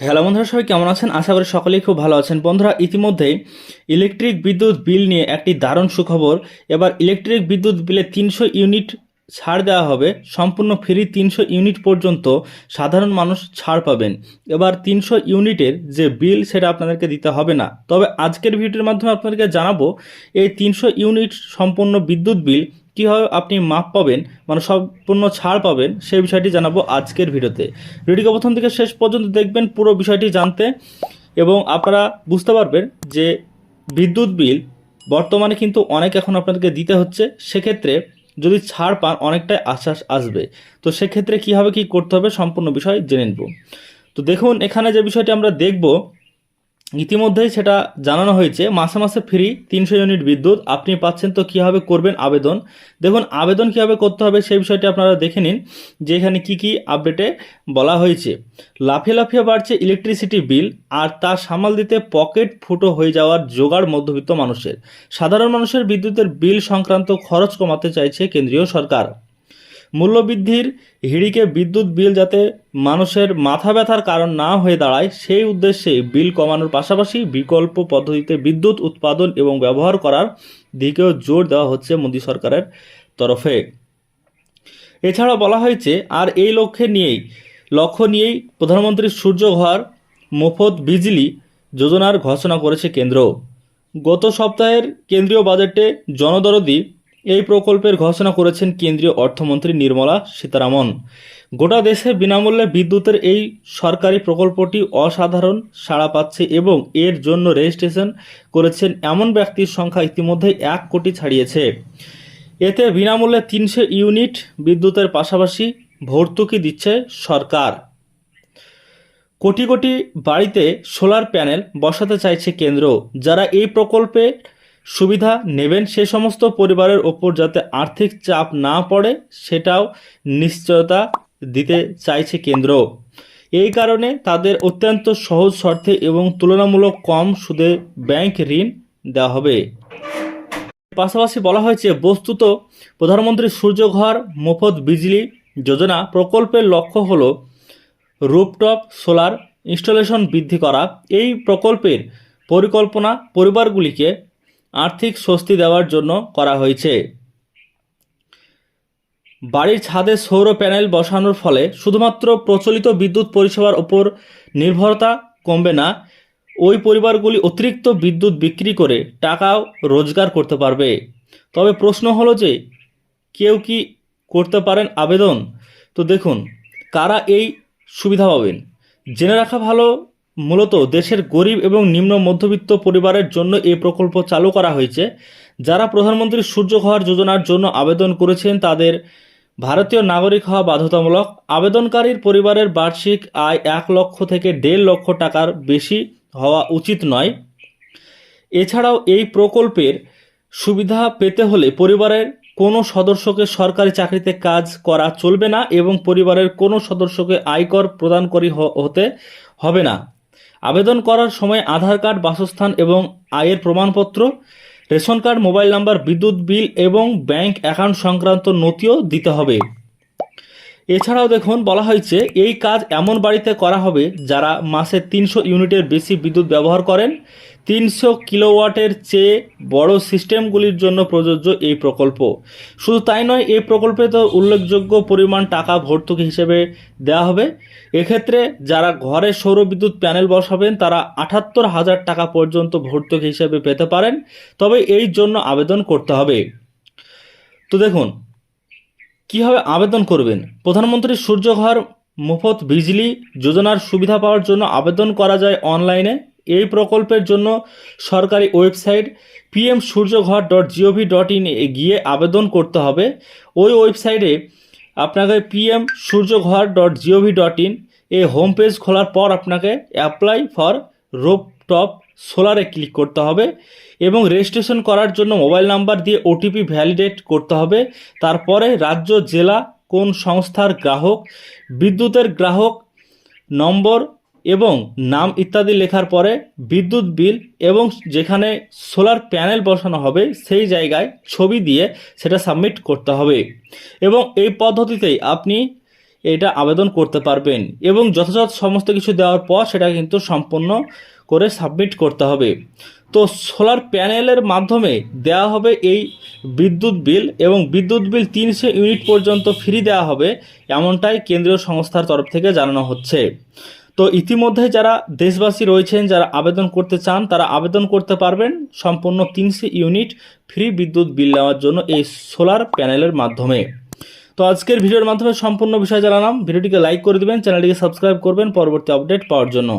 Hello বন্ধুরা, সবাই কেমন আছেন? আশা করি সকলেই খুব ভালো আছেন। বন্ধুরা ইতিমধ্যেই ইলেকট্রিক বিদ্যুৎ বিল নিয়ে একটি দারুণ সুখবর। এবার ইলেকট্রিক বিদ্যুৎ বিলে তিনশো ইউনিট ছাড় দেওয়া হবে। সম্পূর্ণ ফ্রি তিনশো ইউনিট পর্যন্ত সাধারণ মানুষ ছাড় পাবেন। এবার তিনশো ইউনিটের যে বিল, সেটা আপনাদেরকে দিতে হবে না। তবে আজকের ভিডিওর মাধ্যমে আপনাদেরকে জানাব, এই তিনশো ইউনিট সম্পূর্ণ বিদ্যুৎ বিল কীভাবে আপনি মাপ পাবেন মানে সম্পূর্ণ ছাড় পাবেন, সেই বিষয়টি জানাব আজকের ভিডিওতে। ভিডিওকে প্রথম থেকে শেষ পর্যন্ত দেখবেন, পুরো বিষয়টি জানতে। এবং আপনারা বুঝতে পারবেন যে বিদ্যুৎ বিল বর্তমানে কিন্তু অনেক এখন আপনাদেরকে দিতে হচ্ছে। সেক্ষেত্রে যদি ছাড় পান, অনেকটাই আশ্বাস আসবে। তো সেক্ষেত্রে কীভাবে কী করতে হবে, সম্পূর্ণ বিষয় জেনে নেব। তো দেখুন, এখানে যে বিষয়টি আমরা দেখব ইতিমধ্যেই সেটা জানানো হয়েছে, মাসে মাসে ফ্রি তিনশো ইউনিট বিদ্যুৎ, আপনি পাচ্ছেন তো কীভাবে করবেন আবেদন? দেখুন, আবেদন কীভাবে করতে হবে সেই বিষয়টি আপনারা দেখে নিন, যে এখানে কী কী আপডেটে বলা হয়েছে। লাফিয়ে লাফিয়ে বাড়ছে ইলেকট্রিসিটি বিল আর তা সামাল দিতে পকেট ফুটো হয়ে যাওয়ার জোগাড় মধ্যবিত্ত মানুষের। সাধারণ মানুষের বিদ্যুতের বিল সংক্রান্ত খরচ কমাতে চাইছে কেন্দ্রীয় সরকার। মূল্যবৃদ্ধির হিড়িকে বিদ্যুৎ বিল যাতে মানুষের মাথা ব্যথার কারণ না হয়ে দাঁড়ায়, সেই উদ্দেশ্যে বিল কমানোর পাশাপাশি বিকল্প পদ্ধতিতে বিদ্যুৎ উৎপাদন এবং ব্যবহার করার দিকেও জোর দেওয়া হচ্ছে মোদী সরকারের তরফে। এছাড়া বলা হয়েছে, আর এই লক্ষ্যে নিয়েই, লক্ষ্য নিয়েই প্রধানমন্ত্রী সূর্য ঘর মফত বিজলি যোজনার ঘোষণা করেছে কেন্দ্র। গত সপ্তাহের কেন্দ্রীয় বাজেটে জনদরদি এই প্রকল্পের ঘোষণা করেছেন কেন্দ্রীয় অর্থমন্ত্রী নির্মলা সীতারামন। গোটা দেশে বিনামূল্যে বিদ্যুতের এই সরকারি প্রকল্পটি অসাধারণ সাড়া পাচ্ছে এবং এর জন্য রেজিস্ট্রেশন করেছেন এমন ব্যক্তির সংখ্যা ইতিমধ্যেই এক কোটি ছাড়িয়েছে। এতে বিনামূল্যে তিনশো ইউনিট বিদ্যুতের পাশাপাশি ভর্তুকি দিচ্ছে সরকার। কোটি কোটি বাড়িতে সোলার প্যানেল বসাতে চাইছে কেন্দ্র। যারা এই প্রকল্পে সুবিধা নেবেন সে সমস্ত পরিবারের ওপর যাতে আর্থিক চাপ না পড়ে, সেটাও নিশ্চয়তা দিতে চাইছে কেন্দ্র। এই কারণে তাদের অত্যন্ত সহজ শর্তে এবং তুলনামূলক কম সুদে ব্যাংক ঋণ দেওয়া হবে। পাশাপাশি বলা হয়েছে, বস্তুত প্রধানমন্ত্রী সূর্যঘর মফত বিজলি যোজনা প্রকল্পের লক্ষ্য হল রুপটপ সোলার ইনস্টলেশন বৃদ্ধি করা। এই প্রকল্পের পরিকল্পনা পরিবারগুলিকে আর্থিক স্বস্তি দেওয়ার জন্য করা হয়েছে। বাড়ির ছাদে সৌর প্যানেল বসানোর ফলে শুধুমাত্র প্রচলিত বিদ্যুৎ পরিষেবার ওপর নির্ভরতা কমবে না, ওই পরিবারগুলি অতিরিক্ত বিদ্যুৎ বিক্রি করে টাকাও রোজগার করতে পারবে। তবে প্রশ্ন হলো যে, কেউ কি করতে পারেন আবেদন? তো দেখুন, কারা এই সুবিধা পাবেন? জেনে রাখা ভালো মূলত দেশের গরিব এবং নিম্ন মধ্যবিত্ত পরিবারের জন্য এই প্রকল্প চালু করা হয়েছে। যারা প্রধানমন্ত্রী সূর্য সূর্যঘর যোজনার জন্য আবেদন করেছেন, তাদের ভারতীয় নাগরিক হওয়া বাধ্যতামূলক। আবেদনকারীর পরিবারের বার্ষিক আয় এক লক্ষ থেকে দেড় লক্ষ টাকার বেশি হওয়া উচিত নয়। এছাড়াও এই প্রকল্পের সুবিধা পেতে হলে পরিবারের কোনো সদস্যকে সরকারি চাকরিতে কাজ করা চলবে না এবং পরিবারের কোনো সদস্যকে আয়কর প্রদানকারী হতে হবে না। আবেদন করার সময় আধার কার্ড, বাসস্থান এবং আয়ের প্রমাণপত্র, রেশন কার্ড, মোবাইল নাম্বার, বিদ্যুৎ বিল এবং ব্যাংক অ্যাকাউন্ট সংক্রান্ত নথিও দিতে হবে। এছাড়াও দেখুন, বলা হয়েছে এই কাজ এমন বাড়িতে করা হবে যারা মাসে তিনশো ইউনিটের বেশি বিদ্যুৎ ব্যবহার করেন। তিনশো কিলোওয়াটের চেয়ে বড় সিস্টেমগুলির জন্য প্রযোজ্য এই প্রকল্প। শুধু তাই নয়, এই প্রকল্পে তো উল্লেখযোগ্য পরিমাণ টাকা ভর্তুকি হিসেবে দেওয়া হবে। এক্ষেত্রে যারা ঘরে সৌর বিদ্যুৎ প্যানেল বসাবেন, তারা আটাত্তর হাজার টাকা পর্যন্ত ভর্তুকি হিসেবে পেতে পারেন। তবে এই জন্য আবেদন করতে হবে। তো দেখুন কীভাবে আবেদন করবেন? প্রধানমন্ত্রী সূর্যঘর মুফত বিজলি যোজনার সুবিধা পাওয়ার জন্য আবেদন করা যায় অনলাইনে। এই প্রকল্পের জন্য সরকারি website PM Suryaghar dot GOV dot in এ গিয়ে আবেদন করতে হবে। ওই ওয়েবসাইটে আপনাকে PM Suryaghar dot GOV dot in এই হোম পেজ খোলার পর আপনাকে অ্যাপ্লাই ফর রোপটপ সোলারে ক্লিক করতে হবে এবং রেজিস্ট্রেশন করার জন্য মোবাইল নাম্বার দিয়ে ওটিপি ভ্যালিডেট করতে হবে। তারপরে রাজ্য, জেলা, কোন সংস্থার গ্রাহক, বিদ্যুতের গ্রাহক, নম্বর এবং নাম ইত্যাদি লেখার পরে বিদ্যুৎ বিল এবং যেখানে সোলার প্যানেল বসানো হবে সেই জায়গায় ছবি দিয়ে সেটা সাবমিট করতে হবে এবং এই পদ্ধতিতেই আপনি এটা আবেদন করতে পারবেন এবং যথাযথ সমস্ত কিছু দেওয়ার পর সেটা কিন্তু সম্পূর্ণ করে সাবমিট করতে হবে। তো সোলার প্যানেলের মাধ্যমে দেওয়া হবে এই বিদ্যুৎ বিল এবং বিদ্যুৎ বিল তিনশো ইউনিট পর্যন্ত ফ্রি দেওয়া হবে এমনটাই কেন্দ্রীয় সংস্থার তরফ থেকে জানানো হচ্ছে। তো ইতিমধ্যে যারা দেশবাসী রয়েছেন, যারা আবেদন করতে চান, তারা আবেদন করতে পারবেন সম্পূর্ণ তিনশো ইউনিট ফ্রি বিদ্যুৎ বিল নেওয়ার জন্য এই সোলার প্যানেলের মাধ্যমে। তো আজকের ভিডিওর মাধ্যমে সম্পূর্ণ বিষয় জানালাম। ভিডিওটিকে লাইক করে দিবেন, চ্যানেলটিকে সাবস্ক্রাইব করবেন। পরবর্তী আপডেট পাওয়ার জন্য।